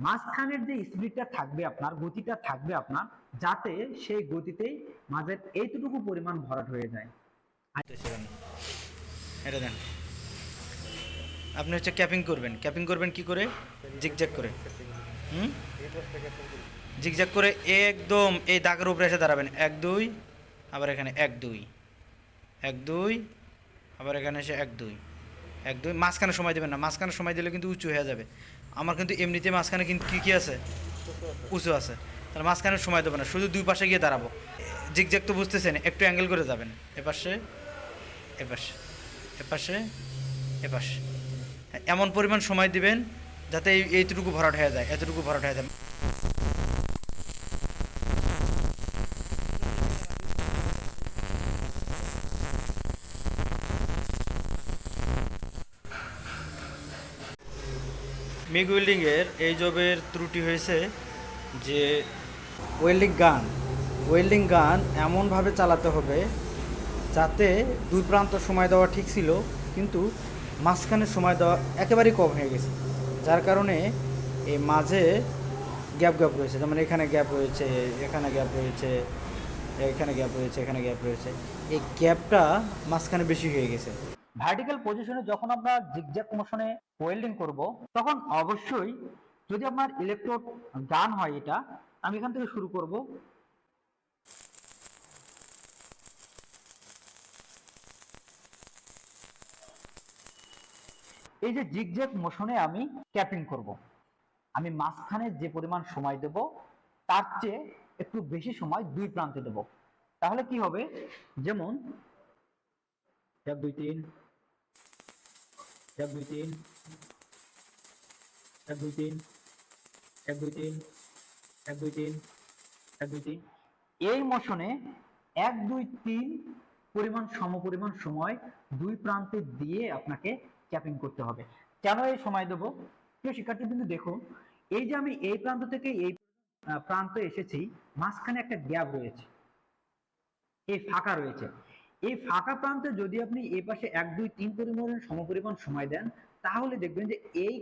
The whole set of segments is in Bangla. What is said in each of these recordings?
মাঝখানের যে স্পিডটা থাকবে আপনার, গতিটা থাকবে আপনার, যাতে সেই গতিতেই মাঝের এইটুকু পরিমাণ ভরাট হয়ে যায়। এটা দেন। আপনি হচ্ছে ক্যাপিং করবেন। ক্যাপিং করবেন কি করে? জিগজ্যাগ করে। হুম? জিগজ্যাগ করে একদম এই দাগের উপরে এসে দাঁড়াবেন। এক, দুই, আবার এখানে এক, দুই। এক, দুই, আবার এখানে এসে এক, দুই। এক, দুই, মাঝখানে সময় দেবেন না। মাঝখানে সময় দিলে কিন্তু উঁচু হয়ে যাবে। আমার কিন্তু এমনিতে মাঝখানে কিন্তু কী কী আছে? উঁচু আছে। তাহলে মাঝখানে সময় দেবো না শুধু দুই পাশে গিয়ে দাঁড়াবো। জিগজ্যাগ তো বুঝতেছেন একটু অ্যাঙ্গেল করে যাবেন। এপাশে এপাশে এপাশে এপাশে। হ্যাঁ, এমন পরিমাণ সময় দিবেন যাতে এই এইটুকু ভরাট হয়ে যায় এতটুকু ভরাট হয়ে যায়। মিগ ওয়েল্ডিংয়ের এই জবের ত্রুটি হয়েছে যে ওয়েল্ডিং গান ওয়েল্ডিং গান এমনভাবে চালাতে হবে যাতে দুই প্রান্ত সময় দেওয়া ঠিক ছিল, কিন্তু মাঝখানে সময় দেওয়া একেবারেই কম হয়ে গেছে, যার কারণে এই মাঝে গ্যাপ গ্যাপ রয়েছে। যেমন এখানে গ্যাপ রয়েছে, এখানে গ্যাপ রয়েছে, এখানে গ্যাপ রয়েছে, এখানে গ্যাপ রয়েছে। এই গ্যাপটা মাঝখানে বেশি হয়ে গেছে। ভার্টিক্যাল পজিশনে যখন আমরা জিগজ্যাগ মোশনে ওয়েল্ডিং করব, তখন অবশ্যই যদি আপনার ইলেকট্রোড গান হয় এটা, আমি এখান থেকে শুরু করব। এই যে জিগজ্যাগ মোশনে আমি ক্যাপিং করব। আমি মাঝখানে যে পরিমাণ সময় দেব, তার চেয়ে একটু বেশি সময় দুই প্রান্তে দেব। তাহলে কি হবে? যেমন, এক, দুই, তিন এক দুই তিন এক দুই তিন এক দুই তিন এক দুই তিন এক দুই তিন এই মোশনে এক, দুই, তিন পরিমাণ, সমপরিমাণ সময় দুই প্রান্তে দিয়ে আপনাকে ক্যাপিং করতে হবে। কেন এই সময় দেবো? প্রিয় শিক্ষার্থী কিন্তু দেখুন এই যে আমি এই প্রান্ত থেকে এই প্রান্তে এসেছি, মাঝখানে একটা গ্যাপ রয়েছে। এই ফাঁকা রয়েছে। এই ফাঁকা প্রান্তে যদি আপনি এই পাশে এক, দুই, তিন পরিমাণ সমপরিমাণ সময় দেন, তাহলে দেখবেন যে এই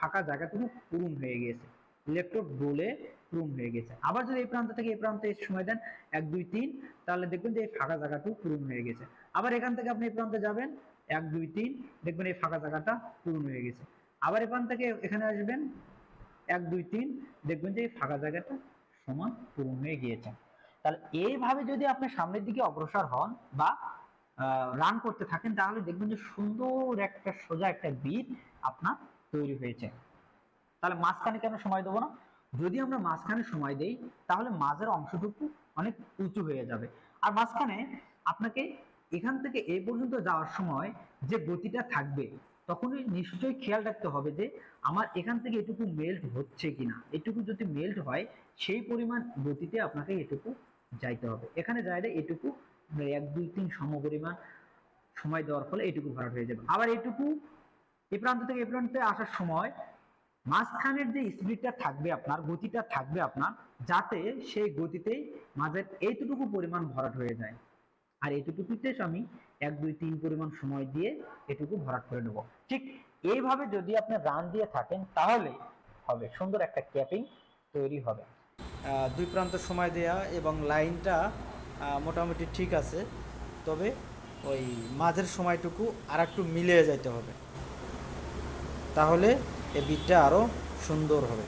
ফাঁকা জায়গাটুকু পূরণ হয়ে গেছে। ইলেকট্রোড বলে পূরণ হয়ে গেছে। আবার যদি এই প্রান্ত থেকে এই প্রান্তে সময় দেন, এক, দুই, তিন, তাহলে দেখবেন যে এই ফাঁকা জায়গাটুকু পূরণ হয়ে গেছে। আবার এখান থেকে আপনি এই প্রান্তে যাবেন, এক, দুই, তিন, দেখবেন এই ফাঁকা জায়গাটা পূরণ হয়ে গেছে। আবার এখান থেকে এখানে আসবেন, এক, দুই, তিন, দেখবেন যে এই ফাঁকা জায়গাটা সমান পূরণ হয়ে গিয়েছে। তাহলে এইভাবে যদি আপনি সামনের দিকে অগ্রসর হন বা রান করতে থাকেন, তাহলে দেখবেন যে সুন্দর একটা সোজা একটা বিট আপনার তৈরি হয়েছে। তাহলে মাঝখানে কেন সময় দেবো না? যদি আমরা মাঝখানে সময় দেই, তাহলে মাঝের অংশটুকু অনেক উঁচু হয়ে যাবে। আর মাঝখানে আপনাকে এখান থেকে এই পর্যন্ত যাওয়ার সময় যে গতিটা থাকবে, তখনই নিশ্চয়ই খেয়াল রাখতে হবে যে আমার এখান থেকে এটুকু মেল্ট হচ্ছে কিনা। এটুকু যদি মেল্ট হয়, সেই পরিমাণ গতিতে আপনাকে এটুকু যাইতে হবে। এখানে যাইলে এটুকু মানে এক, দুই, তিন সম পরিমাণ সময় দেওয়ার ফলে এটুকু ভরাট হয়ে যাবে। আবার এটুকু এই প্রান্ত থেকে এই প্রান্তে আসার সময় মাঝখানের যে স্পিডটা থাকবে আপনার, গতিটা থাকবে আপনার, যাতে সেই গতিতেই মাঝের এইটুকু পরিমাণ ভরাট হয়ে যায়। আর এটুকুতে আমি এক, দুই, তিন পরিমাণ সময় দিয়ে এটুকু ভরাট করে নেব। ঠিক এইভাবে যদি আপনি রান দিয়ে থাকেন, তাহলে হবে সুন্দর একটা ক্যাপিং তৈরি হবে। দুই প্রান্ত সময় দেয়া এবং লাইনটা মোটামুটি ঠিক আছে। তবে ওই মাঝের সময়টুকু আর একটু মিলিয়ে যাইতে হবে। তাহলে এ বিটটা আরও সুন্দর হবে।